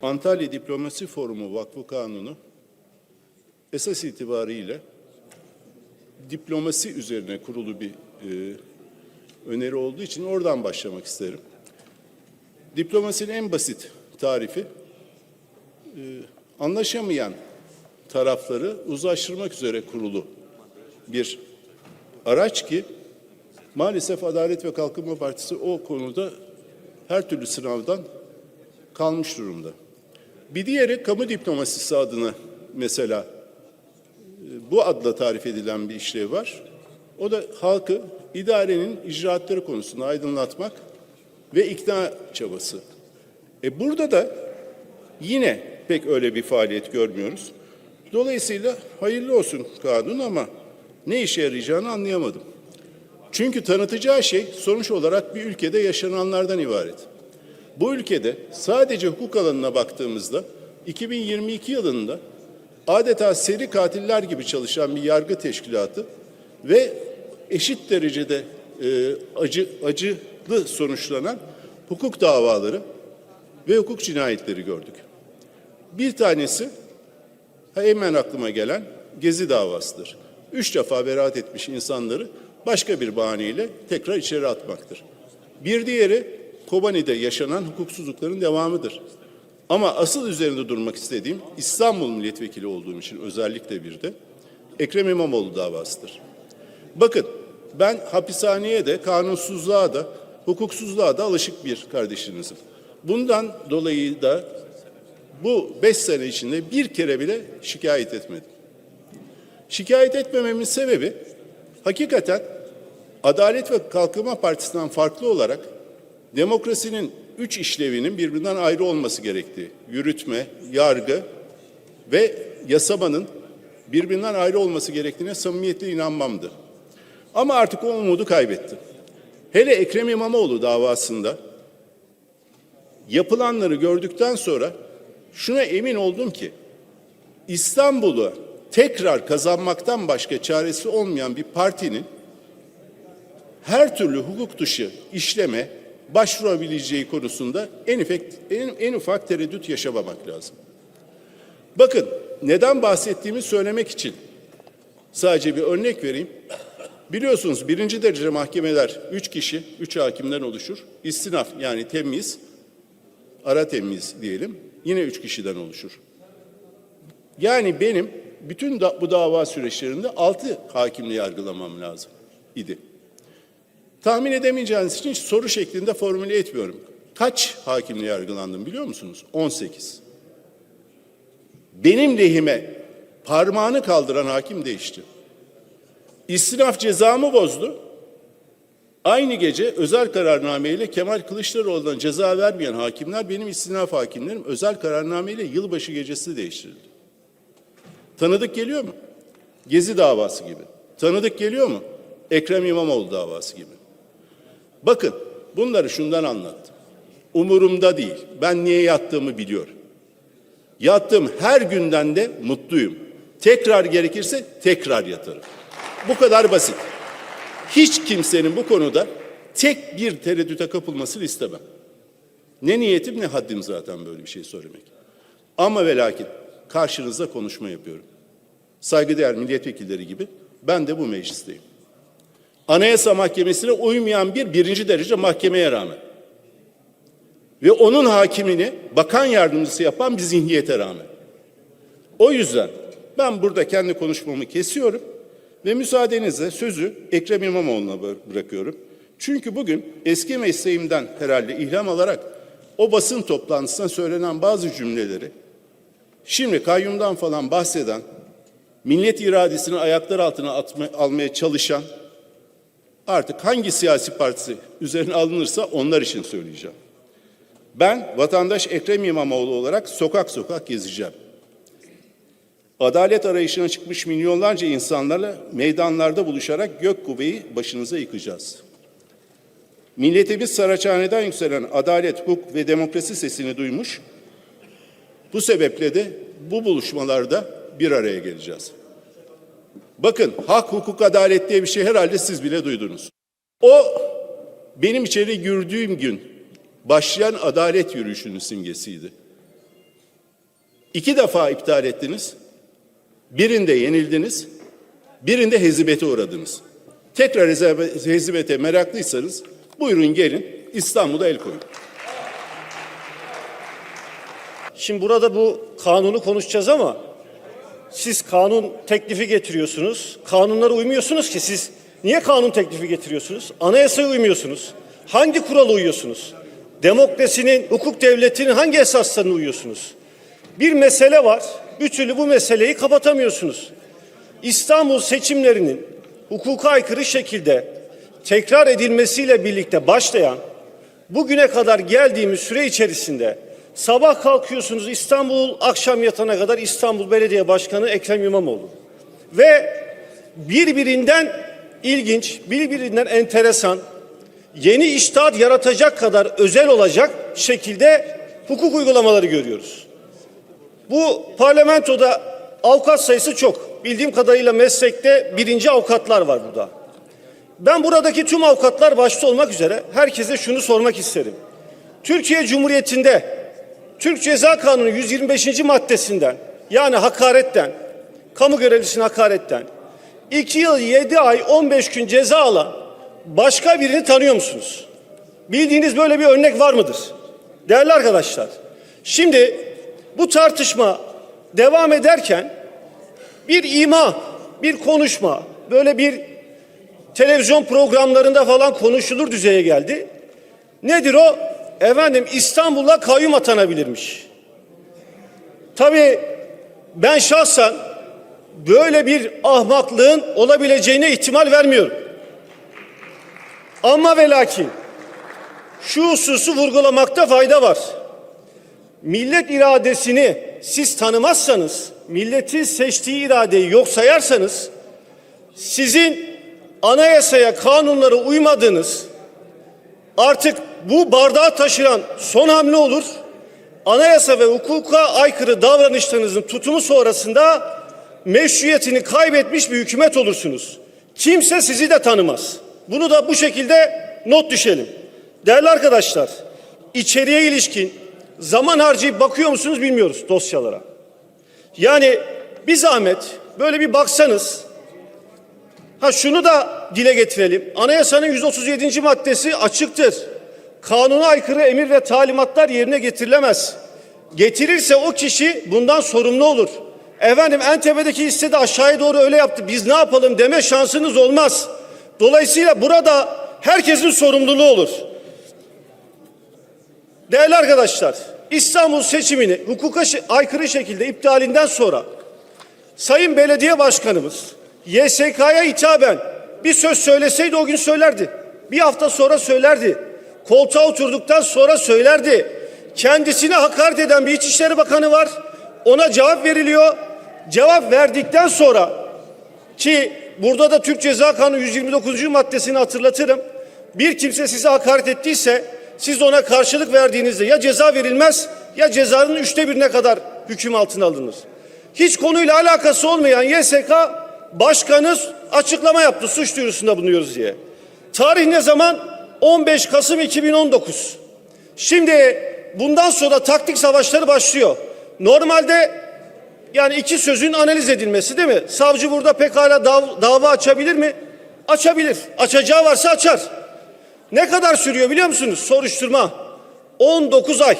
Antalya Diplomasi Forumu Vakfı Kanunu esas itibariyle diplomasi üzerine kurulu bir e, öneri olduğu için oradan başlamak isterim. Diplomasinin en basit tarifi e, anlaşamayan tarafları uzlaştırmak üzere kurulu bir araç ki maalesef Adalet ve Kalkınma Partisi o konuda her türlü sınavdan kalmış durumda. Bir diğeri kamu diplomasisi adına mesela e, bu adla tarif edilen bir işlev var. O da halkı idarenin icraatları konusunda aydınlatmak ve ikna çabası. E burada da yine pek öyle bir faaliyet görmüyoruz. Dolayısıyla hayırlı olsun kanun ama ne işe yarayacağını anlayamadım. Çünkü tanıtacağı şey sonuç olarak bir ülkede yaşananlardan ibaret. Bu ülkede sadece hukuk alanına baktığımızda 2022 yılında adeta seri katiller gibi çalışan bir yargı teşkilatı ve eşit derecede e, acı acılı sonuçlanan hukuk davaları ve hukuk cinayetleri gördük. Bir tanesi hemen aklıma gelen Gezi davasıdır. Üç defa beraat etmiş insanları başka bir bahaneyle tekrar içeri atmaktır. Bir diğeri Kobani'de yaşanan hukuksuzlukların devamıdır. Ama asıl üzerinde durmak istediğim İstanbul milletvekili olduğum için özellikle bir de Ekrem İmamoğlu davasıdır. Bakın ben hapishaneye de kanunsuzluğa da hukuksuzluğa da alışık bir kardeşinizim. Bundan dolayı da bu beş sene içinde bir kere bile şikayet etmedim. Şikayet etmememin sebebi hakikaten Adalet ve Kalkınma Partisi'nden farklı olarak demokrasinin üç işlevinin birbirinden ayrı olması gerektiği, yürütme, yargı ve yasamanın birbirinden ayrı olması gerektiğine samimiyetle inanmamdı. Ama artık o umudu kaybettim. Hele Ekrem İmamoğlu davasında yapılanları gördükten sonra şuna emin oldum ki İstanbul'u tekrar kazanmaktan başka çaresi olmayan bir partinin her türlü hukuk dışı işleme başvurabileceği konusunda en, efekt, en, en ufak tereddüt yaşamamak lazım. Bakın neden bahsettiğimi söylemek için sadece bir örnek vereyim. Biliyorsunuz birinci derece mahkemeler üç kişi, üç hakimden oluşur. İstinaf yani temiz, ara temiz diyelim yine üç kişiden oluşur. Yani benim bütün da, bu dava süreçlerinde altı hakimle yargılamam lazım idi. Tahmin edemeyeceğiniz için soru şeklinde formüle etmiyorum. Kaç hakimle yargılandım biliyor musunuz? 18. Benim lehime parmağını kaldıran hakim değişti. İstinaf cezamı bozdu. Aynı gece özel kararnameyle Kemal Kılıçdaroğlu'na ceza vermeyen hakimler benim istinaf hakimlerim özel kararnameyle yılbaşı gecesi değiştirildi. Tanıdık geliyor mu? Gezi davası gibi. Tanıdık geliyor mu? Ekrem İmamoğlu davası gibi. Bakın bunları şundan anlattım. Umurumda değil. Ben niye yattığımı biliyorum. Yattığım her günden de mutluyum. Tekrar gerekirse tekrar yatarım. Bu kadar basit. Hiç kimsenin bu konuda tek bir tereddüte kapılmasını istemem. Ne niyetim ne haddim zaten böyle bir şey söylemek. Ama ve lakin karşınızda konuşma yapıyorum. Saygıdeğer milletvekilleri gibi ben de bu meclisteyim. Anayasa Mahkemesi'ne uymayan bir birinci derece mahkemeye rağmen ve onun hakimini bakan yardımcısı yapan bir zihniyete rağmen. O yüzden ben burada kendi konuşmamı kesiyorum ve müsaadenizle sözü Ekrem İmamoğlu'na bırakıyorum. Çünkü bugün eski mesleğimden herhalde ilham alarak o basın toplantısında söylenen bazı cümleleri şimdi kayyumdan falan bahseden, millet iradesini ayaklar altına atma, almaya çalışan artık hangi siyasi partisi üzerine alınırsa onlar için söyleyeceğim. Ben vatandaş Ekrem İmamoğlu olarak sokak sokak gezeceğim. Adalet arayışına çıkmış milyonlarca insanlarla meydanlarda buluşarak gök kubbeyi başınıza yıkacağız. Milletimiz Saraçhane'den yükselen adalet, hukuk ve demokrasi sesini duymuş. Bu sebeple de bu buluşmalarda bir araya geleceğiz. Bakın hak, hukuk, adalet diye bir şey herhalde siz bile duydunuz. O benim içeri girdiğim gün başlayan adalet yürüyüşünün simgesiydi. İki defa iptal ettiniz. Birinde yenildiniz. Birinde hezimete uğradınız. Tekrar hezimete meraklıysanız buyurun gelin İstanbul'a el koyun. Şimdi burada bu kanunu konuşacağız ama siz kanun teklifi getiriyorsunuz. Kanunlara uymuyorsunuz ki siz niye kanun teklifi getiriyorsunuz? Anayasaya uymuyorsunuz. Hangi kurala uyuyorsunuz? Demokrasinin, hukuk devletinin hangi esaslarına uyuyorsunuz? Bir mesele var. Bir türlü bu meseleyi kapatamıyorsunuz. İstanbul seçimlerinin hukuka aykırı şekilde tekrar edilmesiyle birlikte başlayan bugüne kadar geldiğimiz süre içerisinde sabah kalkıyorsunuz İstanbul akşam yatana kadar İstanbul Belediye Başkanı Ekrem İmamoğlu ve birbirinden ilginç, birbirinden enteresan, yeni iştahat yaratacak kadar özel olacak şekilde hukuk uygulamaları görüyoruz. Bu parlamentoda avukat sayısı çok. Bildiğim kadarıyla meslekte birinci avukatlar var burada. Ben buradaki tüm avukatlar başta olmak üzere herkese şunu sormak isterim. Türkiye Cumhuriyeti'nde Türk Ceza Kanunu 125. maddesinden yani hakaretten, kamu görevlisine hakaretten 2 yıl 7 ay 15 gün ceza alan başka birini tanıyor musunuz? Bildiğiniz böyle bir örnek var mıdır? Değerli arkadaşlar, şimdi bu tartışma devam ederken bir ima, bir konuşma, böyle bir televizyon programlarında falan konuşulur düzeye geldi. Nedir o? Efendim İstanbul'a kayyum atanabilirmiş. Tabii ben şahsen böyle bir ahmaklığın olabileceğine ihtimal vermiyorum. Ama ve lakin şu hususu vurgulamakta fayda var. Millet iradesini siz tanımazsanız, milletin seçtiği iradeyi yok sayarsanız, sizin anayasaya, kanunlara uymadığınız, artık bu bardağı taşıran son hamle olur. Anayasa ve hukuka aykırı davranışlarınızın tutumu sonrasında meşruiyetini kaybetmiş bir hükümet olursunuz. Kimse sizi de tanımaz. Bunu da bu şekilde not düşelim. Değerli arkadaşlar, içeriye ilişkin zaman harcayıp bakıyor musunuz bilmiyoruz dosyalara. Yani bir zahmet böyle bir baksanız Ha şunu da dile getirelim. Anayasanın 137. maddesi açıktır. Kanuna aykırı emir ve talimatlar yerine getirilemez. Getirirse o kişi bundan sorumlu olur. Efendim en tepedeki hisse aşağıya doğru öyle yaptı. Biz ne yapalım deme şansınız olmaz. Dolayısıyla burada herkesin sorumluluğu olur. Değerli arkadaşlar, İstanbul seçimini hukuka aykırı şekilde iptalinden sonra Sayın Belediye Başkanımız YSK'ya hitaben bir söz söyleseydi o gün söylerdi. Bir hafta sonra söylerdi. Koltuğa oturduktan sonra söylerdi. Kendisine hakaret eden bir İçişleri Bakanı var. Ona cevap veriliyor. Cevap verdikten sonra ki burada da Türk Ceza Kanunu 129. maddesini hatırlatırım. Bir kimse size hakaret ettiyse siz ona karşılık verdiğinizde ya ceza verilmez ya cezanın üçte birine kadar hüküm altına alınır. Hiç konuyla alakası olmayan YSK başkanı açıklama yaptı suç duyurusunda bulunuyoruz diye. Tarih ne zaman? 15 Kasım 2019. Şimdi bundan sonra taktik savaşları başlıyor. Normalde yani iki sözün analiz edilmesi değil mi? Savcı burada pekala dav- dava açabilir mi? Açabilir. Açacağı varsa açar. Ne kadar sürüyor biliyor musunuz? Soruşturma. 19 ay.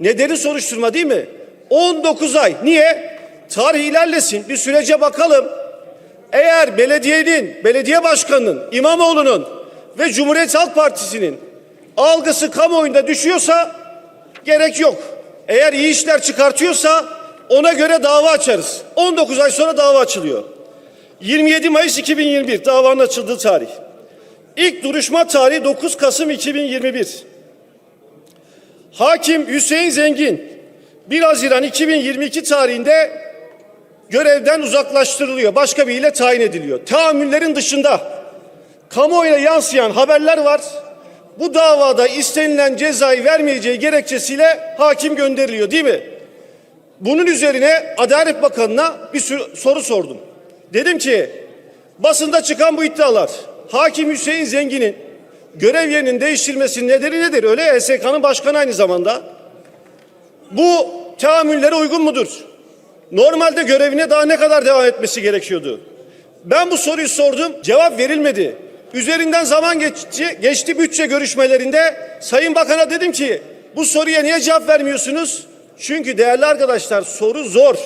Nedeni soruşturma değil mi? 19 ay. Niye? Tarih ilerlesin. Bir sürece bakalım. Eğer belediyenin, belediye başkanının, İmamoğlu'nun ve Cumhuriyet Halk Partisi'nin algısı kamuoyunda düşüyorsa gerek yok. Eğer iyi işler çıkartıyorsa ona göre dava açarız. 19 ay sonra dava açılıyor. 27 Mayıs 2021 davanın açıldığı tarih. İlk duruşma tarihi 9 Kasım 2021. Hakim Hüseyin Zengin 1 Haziran 2022 tarihinde görevden uzaklaştırılıyor. Başka biriyle tayin ediliyor. Tahammüllerin dışında kamuoyuna yansıyan haberler var. Bu davada istenilen cezayı vermeyeceği gerekçesiyle hakim gönderiliyor değil mi? Bunun üzerine Adalet Bakanı'na bir soru sordum. Dedim ki basında çıkan bu iddialar Hakim Hüseyin Zengin'in görev yerinin değiştirilmesinin nedeni nedir? Öyle ya, HSK'nın başkanı aynı zamanda. Bu teamüllere uygun mudur? Normalde görevine daha ne kadar devam etmesi gerekiyordu? Ben bu soruyu sordum, cevap verilmedi. Üzerinden zaman geçti, geçti bütçe görüşmelerinde Sayın Bakan'a dedim ki bu soruya niye cevap vermiyorsunuz? Çünkü değerli arkadaşlar soru zor.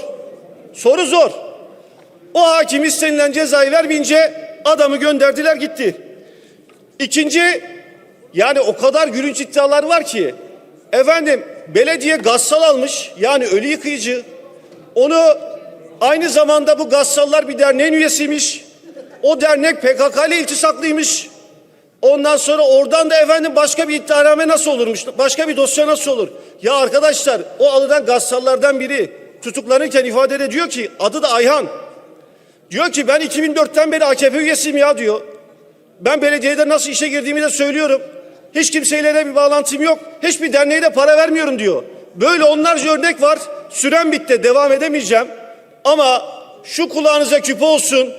Soru zor. O hakim istenilen cezayı vermeyince adamı gönderdiler gitti. İkinci yani o kadar gülünç iddialar var ki efendim belediye gassal almış yani ölü yıkayıcı onu aynı zamanda bu gassallar bir derneğin üyesiymiş. O dernek PKK ile iltisaklıymış. Ondan sonra oradan da efendim başka bir iddianame nasıl olurmuş? Başka bir dosya nasıl olur? Ya arkadaşlar o alınan gassallardan biri tutuklanırken ifade diyor ki adı da Ayhan. Diyor ki ben 2004'ten beri AKP üyesiyim ya diyor. Ben belediyede nasıl işe girdiğimi de söylüyorum. Hiç kimseyle de bir bağlantım yok. Hiçbir derneğe de para vermiyorum diyor. Böyle onlarca örnek var. Süren bitti. Devam edemeyeceğim. Ama şu kulağınıza küpe olsun.